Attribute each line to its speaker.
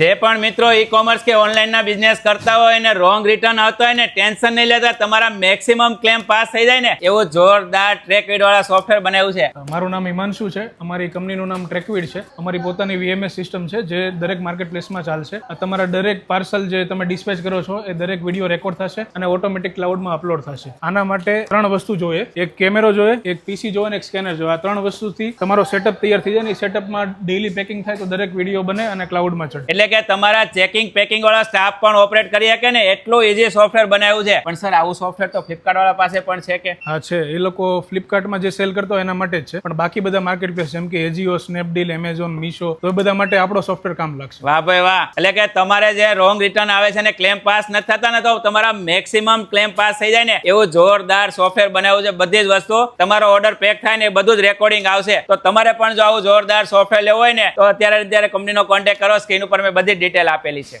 Speaker 1: જે પણ મિત્રો ઈ કોમર્સ કે ઓનલાઈનના બિઝનેસ કરતા હોય ને રોંગ રિટર્ન આવતો હોય ને ટેન્શન નહીં લેતા તમારા મેક્સિમમ ક્લેમ પાસ થઈ જાય ને એવું જોરદાર ટ્રેક વાળા સોફ્ટવેર બનાવ્યું છે.
Speaker 2: મારું નામ હિમાંશુ છે અમારી કંપનીનું નામ ટ્રેકવીડ છે અમારી પોતાની વીએમએસ સિસ્ટમ છે જે દરેક માર્કેટ પ્લેસમાં ચાલશે. આ તમારા દરેક પાર્સલ જે તમે ડિસ્પેચ કરો છો એ દરેક વીડિયો રેકોર્ડ થશે અને ઓટોમેટિક ક્લાઉડમાં અપલોડ થશે. આના માટે ત્રણ વસ્તુ જોઈએ. એક કેમેરો જોઈએ એક પીસી જોઈએ અને એક સ્કેનર જોઈએ. આ ત્રણ વસ્તુથી તમારો સેટઅપ તૈયાર થઈ જાય ને એ સેટઅપમાં ડેઈલી પેકિંગ થાય તો દરેક વીડિયો બને અને ક્લાઉડમાં ચડે.
Speaker 1: એટલે કે તમારા ચેકિંગ પેકિંગ વાળા સ્ટાફ પણ ઓપરેટ કરી શકે ને? એટલું ઈઝી સોફ્ટવેર બનાવ્યું છે. પણ સર આવું સોફ્ટવેર તો ફ્લિપકાર્ટ વાળા પાસે પણ છે કે?
Speaker 2: હા છે. એ લોકો ફ્લિપકાર્ટમાં જે સેલ કરતો એના માટે જ છે. પણ બાકી બધા માર્કેટ પ્લેસ જેમ કે એજીઓ સ્નેપડીલ એમેઝોન મીશો તો એ બધા માટે આપણો સોફ્ટવેર કામ લાગશે.
Speaker 1: વાહ ભાઈ વાહ. એટલે કે તમારે જે રોંગ રિટર્ન આવે છે ને ક્લેમ પાસ નથી થતા ને તો તમારા મેક્સિમમ ક્લેમ પાસ થઈ જાય ને એવું જોરદાર સોફ્ટવેર બનાવ્યું છે. બધી જ વસ્તુ તમારો ઓર્ડર પેક થાય ને એ બધું જ રેકોર્ડિંગ આવશે. તો તમારે પણ જો આવું જોરદાર સોફ્ટવેર લેવું હોય ને તો અત્યારે અત્યારે કંપનીનો કોન્ટેક્ટ કરો. સ્ક્રીન ઉપર મેં બધી ડિટેલ આપેલી છે.